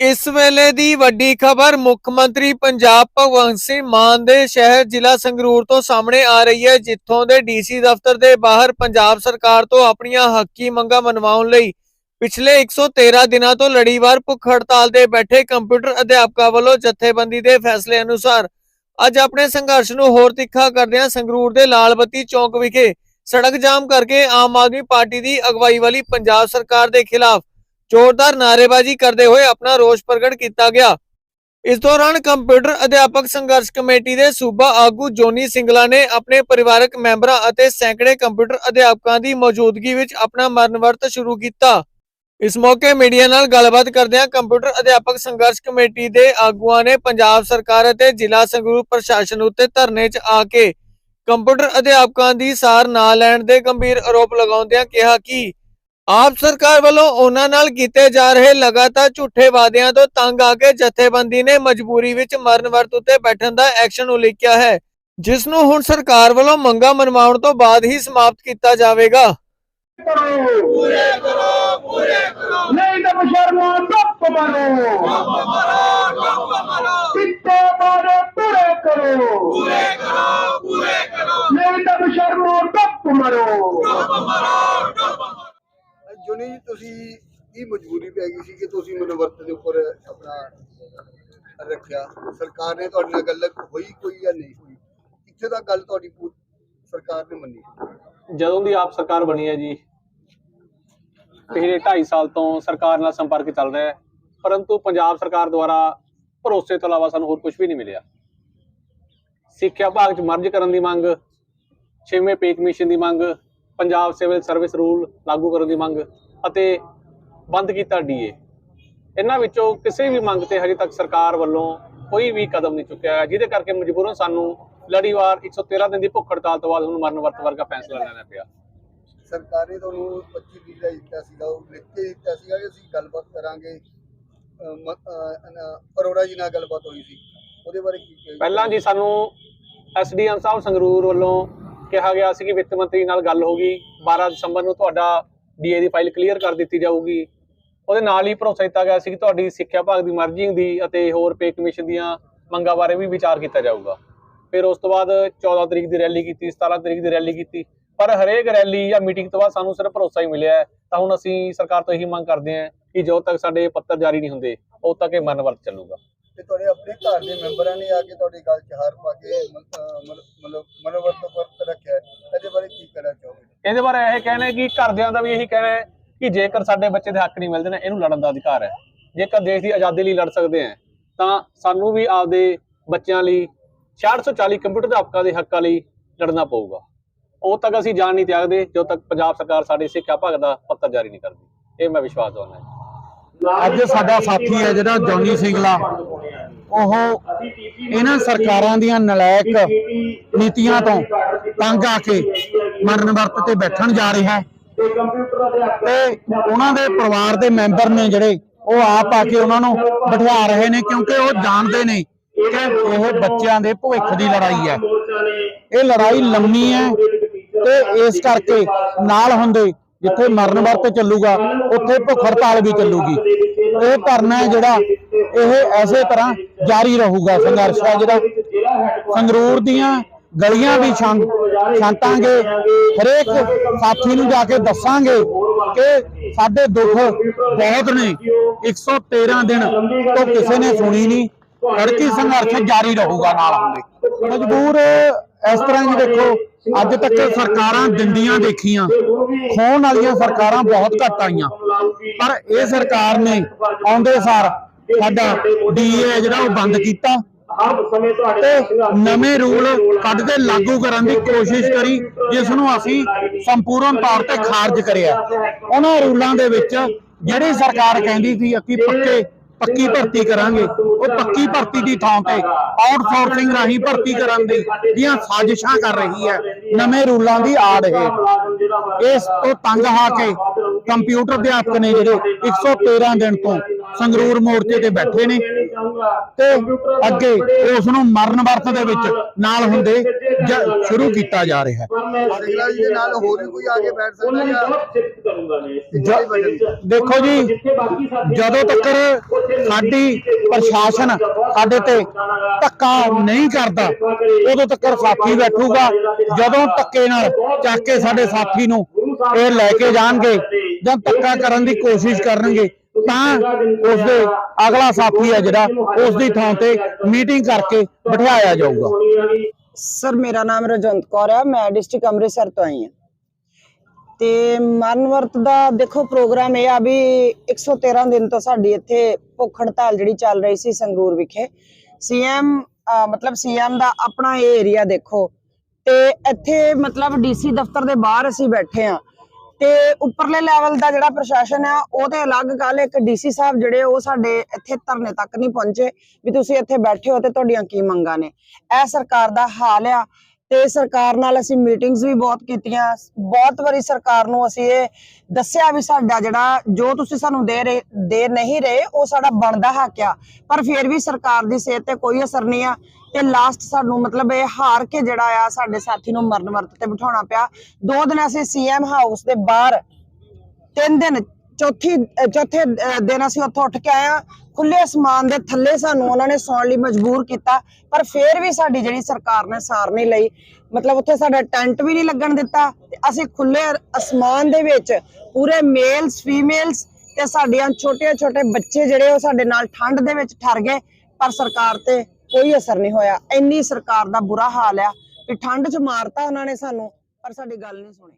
ਇਸ ਵੇਲੇ ਦੀ ਵੱਡੀ ਖਬਰ, ਮੁੱਖ ਮੰਤਰੀ ਪੰਜਾਬ ਭਗਵੰਤ ਸਿੰਘ ਮਾਨ ਦੇ ਸ਼ਹਿਰ ਜ਼ਿਲ੍ਹਾ ਸੰਗਰੂਰ ਤੋਂ ਸਾਹਮਣੇ ਆ ਰਹੀ ਹੈ, ਜਿੱਥੋਂ ਦੇ ਡੀਸੀ ਦਫ਼ਤਰ ਦੇ ਬਾਹਰ ਪੰਜਾਬ ਸਰਕਾਰ ਤੋਂ ਆਪਣੀਆਂ ਹੱਕੀ ਮੰਗਾਂ ਮਨਵਾਉਣ ਲਈ ਪਿਛਲੇ 113 ਦਿਨਾਂ ਤੋਂ ਲੜੀਵਾਰ ਭੁੱਖ ਹੜਤਾਲ ਦੇ ਬੈਠੇ ਕੰਪਿਊਟਰ ਅਧਿਆਪਕਾਂ ਵੱਲੋਂ ਜਥੇਬੰਦੀ ਦੇ ਫੈਸਲੇ ਅਨੁਸਾਰ ਅੱਜ ਆਪਣੇ ਸੰਘਰਸ਼ ਨੂੰ ਹੋਰ ਤਿੱਖਾ ਕਰਦਿਆਂ ਸੰਗਰੂਰ ਦੇ ਲਾਲਬੱਤੀ ਚੌਂਕ ਵਿਖੇ ਸੜਕ ਜਾਮ ਕਰਕੇ ਆਮ ਆਦਮੀ ਪਾਰਟੀ ਦੀ ਅਗਵਾਈ ਵਾਲੀ ਪੰਜਾਬ ਸਰਕਾਰ ਦੇ ਖਿਲਾਫ ਜ਼ੋਰਦਾਰ ਨਾਅਰੇਬਾਜ਼ੀ ਕਰਦੇ ਹੋਏ ਆਪਣਾ ਰੋਸ ਪ੍ਰਗਟ ਕੀਤਾ ਗਿਆ। ਇਸ ਦੌਰਾਨ ਕੰਪਿਊਟਰ ਅਧਿਆਪਕ ਸੰਘਰਸ਼ ਕਮੇਟੀ ਦੇ ਸੂਬਾ ਆਗੂ ਜੋਨੀ ਸਿੰਗਲਾ ਨੇ ਆਪਣੇ ਪਰਿਵਾਰਕ ਮੈਂਬਰਾਂ ਅਤੇ ਸੈਂਕੜੇ ਕੰਪਿਊਟਰ ਅਧਿਆਪਕਾਂ ਦੀ ਮੌਜੂਦਗੀ ਵਿੱਚ ਆਪਣਾ ਮਰਨ ਸ਼ੁਰੂ ਕੀਤਾ। ਇਸ ਮੌਕੇ ਮੀਡੀਆ ਨਾਲ ਗੱਲਬਾਤ ਕਰਦਿਆਂ ਕੰਪਿਊਟਰ ਅਧਿਆਪਕ ਸੰਘਰਸ਼ ਕਮੇਟੀ ਦੇ ਆਗੂਆਂ ਨੇ ਪੰਜਾਬ ਸਰਕਾਰ ਅਤੇ ਜ਼ਿਲ੍ਹਾ ਸੰਗਰੂਰ ਪ੍ਰਸ਼ਾਸਨ ਉੱਤੇ ਧਰਨੇ 'ਚ ਆ ਕੇ ਕੰਪਿਊਟਰ ਅਧਿਆਪਕਾਂ ਦੀ ਸਾਰ ਨਾ ਲੈਣ ਦੇ ਗੰਭੀਰ ਆਰੋਪ ਲਗਾਉਂਦਿਆਂ ਕਿਹਾ ਕਿ ਆਪ ਸਰਕਾਰ ਵੱਲੋਂ ਉਹਨਾਂ ਨਾਲ ਕੀਤੇ ਜਾ ਰਹੇ ਲਗਾਤਾਰ ਝੂਠੇ ਵਾਅਦਿਆਂ ਤੋਂ ਤੰਗ ਆ ਕੇ ਜਥੇਬੰਦੀ ਨੇ ਮਜਬੂਰੀ ਵਿੱਚ ਮਰਨ ਵਰਤ ਉੱਤੇ ਬੈਠਣ ਦਾ ਐਕਸ਼ਨ ਉਲੀਕਿਆ ਹੈ, ਜਿਸ ਨੂੰ ਹੁਣ ਸਰਕਾਰ ਵੱਲੋਂ ਮੰਗਾਂ ਮਨਵਾਉਣ ਤੋਂ ਬਾਅਦ ਹੀ ਸਮਾਪਤ ਕੀਤਾ ਜਾਵੇਗਾ। ਪੂਰੇ ਕਰੋ ਪੂਰੇ ਕਰੋ ਨਹੀਂ ਤਾਂ ਬਸ਼ਰਮੋ ਟੱਪ ਮਾਰੋ ਟੱਪ ਮਾਰੋ ਟੱਪ ਮਾਰੋ ਕਿੱਤੇ ਮਾਰੇ ਪੂਰੇ ਕਰੋ ਪੂਰੇ ਕਰੋ ਪੂਰੇ ਕਰੋ ਨਹੀਂ ਤਾਂ ਬਸ਼ਰਮੋ ਟੱਪ ਮਾਰੋ ਜੁਨੀ ਜੀ ਕੀ ਮਜਬੂਰੀ ਪੈ ਗਈ ਸੀ ਕਿ ਤੁਸੀਂ ਮਨਵਰਤ ਦੇ ਉੱਪਰ ਆਪਣਾ ਰੱਖਿਆ? ਸਰਕਾਰ ਨੇ ਤੁਹਾਡੇ ਨਾਲ ਗੱਲ ਹੋਈ ਕੋਈ ਜਾਂ ਨਹੀਂ ਹੋਈ? ਕਿੱਥੇ ਤੱਕ ਗੱਲ ਤੁਹਾਡੀ ਸਰਕਾਰ ਨੇ ਮੰਨੀ? ਜਦੋਂ ਦੀ ਆਪ ਸਰਕਾਰ ਬਣੀ ਹੈ ਜੀ, ਪਿਛਲੇ 2.5 ਸਾਲ ਤੋਂ ਸਰਕਾਰ ਨਾਲ ਸੰਪਰਕ ਚੱਲ ਰਿਹਾ ਹੈ, ਪਰੰਤੂ ਪੰਜਾਬ ਸਰਕਾਰ ਦੁਆਰਾ ਭਰੋਸੇ ਤੋਂ ਇਲਾਵਾ ਸਾਨੂੰ ਹੋਰ ਕੁਝ ਵੀ ਨਹੀਂ ਮਿਲਿਆ। ਸਿੱਖਿਆ ਵਿਭਾਗ 'ਚ ਮਰਜ ਕਰਨ ਦੀ ਮੰਗ, ਛੇਵੇਂ ਪੇ ਕਮਿਸ਼ਨ ਦੀ ਮੰਗ, ਪੰਜਾਬ ਸਿਵਲ ਸਰਵਿਸ ਰੂਲ ਲਾਗੂ ਕਰਨ ਦੀ ਮੰਗ ਅਤੇ ਬੰਦ ਕੀਤਾ ਡੀਏ ਇਹਨਾਂ ਵਿੱਚੋਂ ਕਿਸੇ ਵੀ ਮੰਗ ਤੇ ਹਜੇ ਤੱਕ ਸਰਕਾਰ ਵੱਲੋਂ ਕੋਈ ਵੀ ਕਦਮ ਨਹੀਂ ਚੁੱਕਿਆ ਹੈ ਜਿਹਦੇ ਕਰਕੇ ਮਜਬੂਰਨ ਸਾਨੂੰ ਲੜੀਵਾਰ 113 ਦਿਨ ਦੀ ਭੁੱਖ ਹੜਤਾਲ ਤੋਂ ਬਾਅਦ ਹੁਣ ਮਰਨ ਵਰਤ ਵਰਗਾ ਫੈਸਲਾ ਲੈਣਾ ਪਿਆ। ਸਰਕਾਰ ਨੇ ਤੁਹਾਨੂੰ 25 ਵੀਹ ਦਾ ਦਿੱਤਾ ਸੀਗਾ ਉਹ ਲਿਖ ਕੇ ਦਿੱਤਾ ਸੀਗਾ ਕਿ ਅਸੀਂ ਗੱਲਬਾਤ ਕਰਾਂਗੇ। ਅਹ ਅਰੋੜਾ ਜੀ ਨਾਲ ਗੱਲਬਾਤ ਹੋਈ ਸੀ। ਉਹਦੇ ਬਾਰੇ ਕੀ ਕਿਹਾ? ਪਹਿਲਾਂ ਜੀ ਸਾਨੂੰ ਐਸਡੀਐਮ ਸਾਹਿਬ ਸੰਗਰੂਰ ਵੱਲੋਂ ਕਿਹਾ ਗਿਆ ਸੀ ਕਿ ਵਿੱਤ ਮੰਤਰੀ ਨਾਲ ਗੱਲ ਹੋਗੀ 12 ਦਸੰਬਰ ਨੂੰ ਤੁਹਾਡਾ ਡੀਏ ਦੀ ਫਾਈਲ ਕਲੀਅਰ ਕਰ ਦਿੱਤੀ ਜਾਊਗੀ। ਉਹਦੇ ਨਾਲ ਹੀ ਭਰੋਸਾ ਦਿੱਤਾ ਗਿਆ ਸੀ ਕਿ ਤੁਹਾਡੀ ਸਿੱਖਿਆ ਵਿਭਾਗ ਦੀ ਮਰਜ਼ਿੰਗ ਦੀ ਅਤੇ ਹੋਰ ਪੇ ਕਮਿਸ਼ਨ ਦੀਆਂ ਮੰਗਾਂ ਬਾਰੇ ਵੀ ਵਿਚਾਰ ਕੀਤਾ ਜਾਊਗਾ। ਫਿਰ ਉਸ ਤੋਂ ਬਾਅਦ 14 ਤਰੀਕ ਦੀ ਰੈਲੀ ਕੀਤੀ 17 ਤਰੀਕ ਦੀ ਰੈਲੀ ਕੀਤੀ। ਪਰ ਹਰੇਕ ਰੈਲੀ ਜਾਂ ਮੀਟਿੰਗ ਤੋਂ ਬਾਅਦ ਸਾਨੂੰ ਸਿਰਫ ਭਰੋਸਾ ਹੀ ਮਿਲਿਆ ਤਾਂ ਹੁਣ ਅਸੀਂ ਸਰਕਾਰ ਤੋਂ ਇਹੀ ਮੰਗ ਕਰਦੇ ਹਾਂ ਕਿ ਜਦੋਂ ਤੱਕ ਸਾਡੇ ਪੱਤਰ ਜਾਰੀ ਨਹੀਂ ਹੁੰਦੇ, ਉਦੋਂ ਤੱਕ ਇਹ ਮਨ ਵਰਤ ਚੱਲੂਗਾ। ਤੇ ਤੁਹਾਡੇ ਆਪਣੇ ਘਰ ਦੇ ਮੈਂਬਰਾਂ ਨੇ ਆ ਕੇ ਤੁਹਾਡੀ ਗੱਲ 'ਚ ਹਾਰ ਪਾ ਕੇ ਮਨੋਵਰਤ ਵਰਤ ਰੱਖਿਆ ਇਹਦੇ ਬਾਰੇ ਕੀ ਕਹਿਣਾ ਚਾਹੋਗੇ? ਇਹਦੇ ਬਾਰੇ ਇਹ ਕਹਿਣਾ ਹੈ ਕਿ ਘਰਦਿਆਂ ਦਾ ਵੀ ਇਹੀ ਕਹਿਣਾ ਹੈ ਕਿ ਜੇਕਰ ਸਾਡੇ ਬੱਚੇ ਦੇ ਹੱਕ ਨਹੀਂ ਮਿਲਦੇ ਨੇ, ਇਹਨੂੰ ਲੜਨ ਦਾ ਅਧਿਕਾਰ ਹੈ। ਜੇਕਰ ਦੇਸ਼ ਦੀ ਆਜ਼ਾਦੀ ਲਈ ਲੜ ਸਕਦੇ ਹਾਂ, ਤਾਂ ਸਾਨੂੰ ਵੀ ਆਪਦੇ ਬੱਚਿਆਂ ਲਈ 440 ਕੰਪਿਊਟਰ ਅਧਿਆਪਕਾਂ ਦੇ ਹੱਕਾਂ ਲਈ ਲੜਨਾ ਪਊਗਾ। ਉਦੋਂ ਤੱਕ ਅਸੀਂ ਜਾਨ ਨਹੀਂ ਤਿਆਗਦੇ ਜਦੋਂ ਤੱਕ ਪੰਜਾਬ ਸਰਕਾਰ ਸਾਡੇ ਸਿੱਖਿਆ ਭਾਗ ਦਾ ਪੱਤਰ ਜਾਰੀ ਨਹੀਂ ਕਰਦੀ। ਇਹ ਮੈਂ ਵਿਸ਼ਵਾਸ ਦਵਾਉਣਾ ਅੱਜ ਸਾਡਾ ਸਾਥੀ ਹੈ ਜਿਹੜਾ ਜੌਨੀ ਸਿੰਗਲਾ। ਉਹ ਇਹਨਾਂ ਸਰਕਾਰਾਂ ਦੀਆਂ ਨਲਾਇਕ ਨੀਤੀਆਂ ਤੋਂ ਤੰਗ ਆ ਕੇ ਮਰਨ ਵਰਤ ਤੇ ਬੈਠਣ ਜਾ ਰਿਹਾ ਹੈ। ਤੇ ਉਹਨਾਂ ਦੇ ਪਰਿਵਾਰ ਦੇ ਮੈਂਬਰ ਨੇ ਜਿਹੜੇ, ਉਹ ਆਪ ਆ ਕੇ ਉਹਨਾਂ ਨੂੰ ਬਿਠਾ ਰਹੇ ਨੇ ਕਿਉਂਕਿ ਉਹ ਜਾਣਦੇ ਨੇ ਕਿ ਇਹ ਬੱਚਿਆਂ ਦੇ ਭਵਿੱਖ ਦੀ ਲੜਾਈ ਹੈ। ਇਹ ਲੜਾਈ ਲੰਮੀ ਹੈ ਤੇ ਇਸ ਕਰਕੇ ਨਾਲ ਹੁੰਦੇ ਜਿੱਥੇ ਮਰਨ ਵਰਤ ਚੱਲੂਗਾ, ਉੱਥੇ ਭੁੱਖ ਹੜਤਾਲ ਵੀ ਚੱਲੂਗੀ। ਇਹ ਧਰਨਾ ਹੈ ਜਿਹੜਾ ਇਹ ਐਸੇ ਤਰ੍ਹਾਂ ਜਾਰੀ ਰਹੂਗਾ ਸੰਘਰਸ਼ ਹੈ ਜਿਹੜਾ ਸੰਗਰੂਰ ਦੀਆਂ ਗਲੀਆਂ ਵੀ ਛਾਂ- ਛਾਂਟਾਂਗੇ ਹਰੇਕ ਸਾਥੀ ਨੂੰ ਜਾ ਕੇ ਦੱਸਾਂਗੇ ਕਿ ਸਾਡੇ ਦੁੱਖ ਬਹੁਤ ਨੇ। 113 ਦਿਨ ਤੋਂ ਕਿਸੇ ਨੇ ਸੁਣੀ ਨਹੀਂ। ਲੜਕੀ ਸੰਘਰਸ਼ ਜਾਰੀ ਰਹੂਗਾ ਨਾਲ ਹੁੰਦੇ ਮਜਬੂਰ ਇਸ ਤਰ੍ਹਾਂ ਜੀ ਦੇਖੋ ਅੱਜ ਤੱਕ ਸਰਕਾਰਾਂ ਦਿੰਦੀਆਂ ਦੇਖੀਆਂ। ਖੋਣ ਵਾਲੀਆਂ ਸਰਕਾਰਾਂ ਬਹੁਤ ਘੱਟ ਆਈਆਂ। ਪਰ ਇਹ ਸਰਕਾਰ ਨੇ ਆਉਂਦੇ ਸਾਰ ਸਾਡਾ ਡੀਏ ਜਿਹੜਾ ਉਹ ਬੰਦ ਕੀਤਾ। ਤੇ ਨਵੇਂ ਰੂਲ ਕੱਢ ਕੇ ਲਾਗੂ ਕਰਨ ਦੀ ਕੋਸ਼ਿਸ਼ ਕਰੀ ਜਿਸ ਨੂੰ ਅਸੀਂ ਸੰਪੂਰਨ ਤੌਰ ਤੇ ਖਾਰਜ ਕਰਿਆ। ਉਹਨਾਂ ਰੂਲਾਂ ਦੇ ਵਿੱਚ ਜਿਹੜੀ ਸਰਕਾਰ ਕਹਿੰਦੀ ਸੀ ਕਿ ਪੱਕੇ ਪੱਕੀ ਭਰਤੀ ਕਰਾਂਗੇ ਉਹ ਪੱਕੀ ਭਰਤੀ ਦੀ ਥਾਂ ਤੇ ਆਊਟਸੋਰਸਿੰਗ ਰਾਹੀਂ ਭਰਤੀ ਕਰਨ ਦੀ ਦੀਆਂ ਸਾਜ਼ਿਸ਼ਾਂ ਕਰ ਰਹੀ ਹੈ ਨਵੇਂ ਰੂਲਾਂ ਦੀ ਆੜ ਇਹ ਇਸ ਤੋਂ ਤੰਗ ਆ ਕੇ ਕੰਪਿਊਟਰ ਅਧਿਆਪਕ ਨੇ ਜਿਹੜੇ 113 ਦਿਨ ਤੋਂ ਸੰਗਰੂਰ ਮੋਰਚੇ ਤੇ ਬੈਠੇ ਨੇ ਤੇ ਅੱਗੇ ਉਸ ਨੂੰ ਮਰਨ ਵਰਤ ਦੇ ਵਿੱਚ ਨਾਲ ਹੁੰਦੇ ਸ਼ੁਰੂ ਕੀਤਾ ਜਾ ਰਿਹਾ ਹੈ। ਸਿੰਗਲਾ ਜੀ ਦੇ ਨਾਲ ਹੋਰ ਵੀ ਕੋਈ ਆ ਕੇ ਬੈਠ ਸਕਦਾ ਜਾਂ ਜ- ਦੇਖੋ ਜੀ ਜਦੋਂ ਤੱਕ ਸਾਡੀ ਪ੍ਰਸ਼ਾਸਨ ਸਾਡੇ ਤੇ ਧੱਕਾ ਨਹੀਂ ਕਰਦਾ ਉਦੋਂ ਤੱਕ ਸਾਥੀ ਬੈਠੂਗਾ ਜਦੋਂ ਧੱਕੇ ਨਾਲ ਚੱਕ ਕੇ ਸਾਡੇ ਸਾਥੀ ਨੂੰ ਇਹ ਲੈ ਕੇ ਜਾਣਗੇ ਜਾਂ ਧੱਕਾ ਕਰਨ ਦੀ ਕੋਸ਼ਿਸ਼ ਕਰਨਗੇ। ਤਾਂ ਉਸਦੇ ਅਗਲਾ ਸਾਥੀ ਹੈ ਜਿਹੜਾ ਉਸ ਦੀ ਥਾਂ ਤੇ ਮੀਟਿੰਗ ਕਰਕੇ ਬਿਠਾਇਆ ਜਾਊਗਾ। ਸਰ, ਮੇਰਾ ਨਾਮ ਰਜਵੰਤ ਕੌਰ ਹੈ ਮੈਂ ਡਿਸਟ੍ਰਿਕਟ ਅੰਮ੍ਰਿਤਸਰ ਤੋਂ ਆਈ ਹਾਂ। ਤੇ ਮਰਨ ਦਾ ਦੇਖੋ, ਪ੍ਰੋਗਰਾਮ ਇਹ ਆ ਵੀ 113 ਦਿਨ ਤੋਂ ਸਾਡੀ ਇੱਥੇ ਭੁੱਖ ਹੜਤਾਲ ਜਿਹੜੀ ਚੱਲ ਰਹੀ ਸੀ ਸੰਗਰੂਰ ਵਿਖੇ। ਸੀਐਮ ਮਤਲਬ ਸੀਐਮ ਦਾ ਆਪਣਾ ਇਹ ਏਰੀਆ ਦੇਖੋ। ਤੇ ਇੱਥੇ ਮਤਲਬ ਡੀਸੀ ਦਫ਼ਤਰ ਦੇ ਬਾਹਰ ਅਸੀਂ ਬੈਠੇ ਆ ਤੇ ਉੱਪਰਲੇ ਲੈਵਲ ਦਾ ਜਿਹੜਾ ਪ੍ਰਸ਼ਾਸਨ ਆ, ਉਹ ਤੇ ਅਲੱਗ ਗੱਲ ਇੱਕ ਡੀਸੀ ਸਾਹਿਬ ਜਿਹੜੇ, ਉਹ ਸਾਡੇ ਇੱਥੇ ਧਰਨੇ ਤੱਕ ਨਹੀਂ ਪਹੁੰਚੇ ਵੀ ਤੁਸੀਂ ਇੱਥੇ ਬੈਠੇ ਹੋ ਤੇ ਤੁਹਾਡੀਆਂ ਕੀ ਮੰਗਾਂ ਨੇ। ਇਹ ਸਰਕਾਰ ਦਾ ਹਾਲ ਆ। ਤੇ ਸਰਕਾਰ ਨਾਲ ਅਸੀਂ ਮੀਟਿੰਗਸ ਵੀ ਬਹੁਤ ਕੀਤੀਆਂ। ਬਹੁਤ ਵਾਰੀ ਸਰਕਾਰ ਨੂੰ ਅਸੀਂ ਇਹ ਦੱਸਿਆ ਵੀ ਸਾਡਾ ਜਿਹੜਾ, ਜੋ ਤੁਸੀਂ ਸਾਨੂੰ ਦੇ ਰਹੇ, ਦੇ ਨਹੀਂ ਰਹੇ, ਉਹ ਸਾਡਾ ਬਣਦਾ ਹੱਕ ਆ। ਪਰ ਫਿਰ ਵੀ ਸਰਕਾਰ ਦੀ ਸਿਹਤ ਤੇ ਕੋਈ ਅਸਰ ਨਹੀਂ ਆ। ਤੇ ਲਾਸਟ ਸਾਨੂੰ ਮਤਲਬ ਇਹ ਹਾਰ ਕੇ ਜਿਹੜਾ ਆ, ਸਾਡੇ ਸਾਥੀ ਨੂੰ ਮਰਨ ਵਰਤ ਤੇ ਬਿਠਾਉਣਾ ਪਿਆ। ਦੋ ਦਿਨ ਅਸੀਂ ਸੀਐਮ ਹਾਊਸ ਦੇ ਬਾਹਰ, ਤਿੰਨ ਦਿਨ ਚੌਥੀ ਚੌਥੇ ਦਿਨ ਅਸੀਂ ਉੱਥੋਂ ਉੱਠ ਕੇ ਆਏ ਆ ਖੁੱਲੇ ਅਸਮਾਨ ਦੇ ਥੱਲੇ ਸਾਨੂੰ ਉਹਨਾਂ ਨੇ ਸੌਣ ਲਈ ਮਜਬੂਰ ਕੀਤਾ। ਪਰ ਫਿਰ ਵੀ ਸਾਡੀ ਜਿਹੜੀ ਸਰਕਾਰ ਨੇ ਸਾਰ ਨਹੀਂ ਲਈ। ਮਤਲਬ ਉੱਥੇ ਸਾਡਾ ਟੈਂਟ ਵੀ ਨਹੀਂ ਲੱਗਣ ਦਿੱਤਾ। ਤੇ ਅਸੀਂ ਖੁੱਲੇ ਅਸਮਾਨ ਦੇ ਵਿੱਚ ਪੂਰੇ ਮੇਲਸ ਫੀਮੇਲਸ ਤੇ ਸਾਡੀਆਂ ਛੋਟੇ ਛੋਟੇ ਬੱਚੇ ਜਿਹੜੇ ਉਹ ਸਾਡੇ ਨਾਲ ਠੰਡ ਦੇ ਵਿੱਚ ਠਰ ਗਏ। ਪਰ ਸਰਕਾਰ ਤੇ ਕੋਈ ਅਸਰ ਨਹੀਂ ਹੋਇਆ। ਇੰਨੀ ਸਰਕਾਰ ਦਾ ਬੁਰਾ ਹਾਲ ਆ ਵੀ ਠੰਡ 'ਚ ਮਾਰਤਾ ਉਹਨਾਂ ਨੇ ਸਾਨੂੰ। ਪਰ ਸਾਡੀ ਗੱਲ ਨਹੀਂ ਸੁਣੀ।